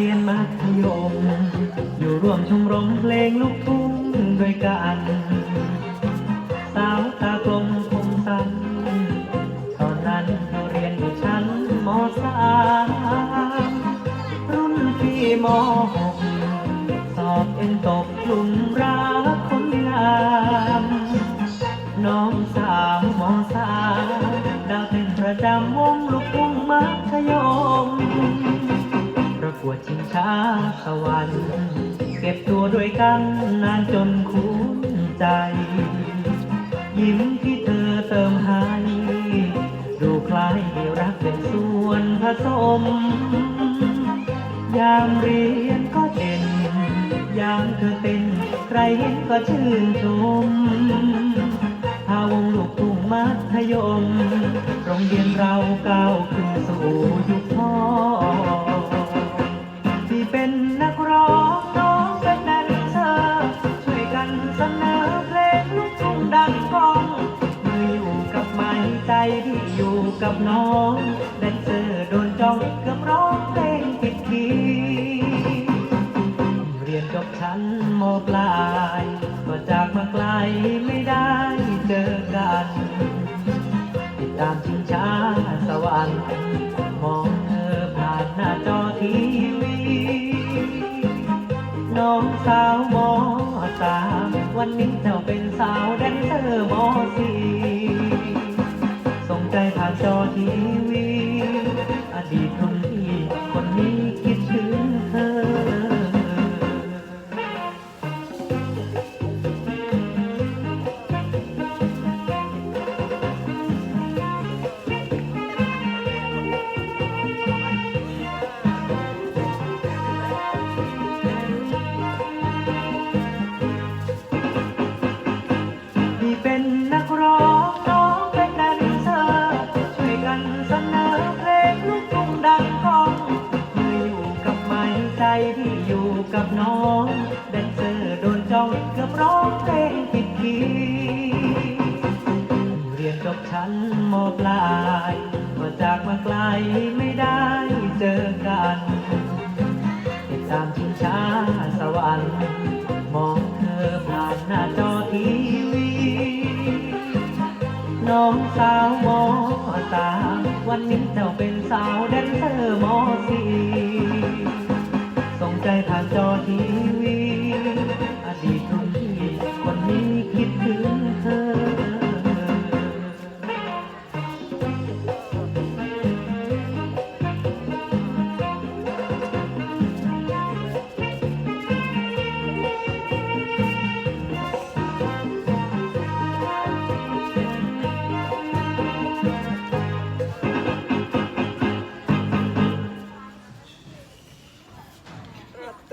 เรียนมัธยม อยู่รวมชมรมเพลงลูกทุ่งด้วยกันสาวตากลมคมสันตอนนั้นเราเรียนอยู่ชั้นมสามรุ่นพี่มหกสอบเอ็นตกกลุ่มรักคนงามน้องสาวมสามดาวเป็นประจำวงลูกทุ่งมัธยม วดชิงช้าสวรรค์เก็บตัวด้วยกันนานจนคุ้นใจ ยิ้มที่เธอเติมให้ดูคล้ายรักเป็นส่วนผสม ยามเรียนก็เด่น ยามเธอเป็นใครเห็นก็ชื่นชมพาวงลูกทุ่งมัธยมโรงเรียนเราก้าวขึ้นสู่ยุคพ่อ ที่อยู่กับน้องแดนเซอร์โดนจ้องเกือบร้องเพลงผิดคีเรียนจบชั้นมปลาย ก็จากมาไกลไม่ได้เจอกัน ติดตามชิงช้าสวรรค์มองเธอผ่านหน้าจอทีวีน้องสาวมอสามวันนี้เจ้าเป็นสาวแดนเซอร์มอสี่ ผ่านจอทีวี อดีตคนที่คนนี้คิดถึงเธอที่เป็น ร์โดนจ้องเกือบร้องเพลงผิดคีเรียนจบชั้นมปลายก็จากมาไกลไม่ได้เจอกันติดตามชิงช้าสวรรค์มองเธอผ่านหน้าจอทีวีน้องสาวมอสามวันนี้เจ้าเป็นสาวแดนเซอร์มอสี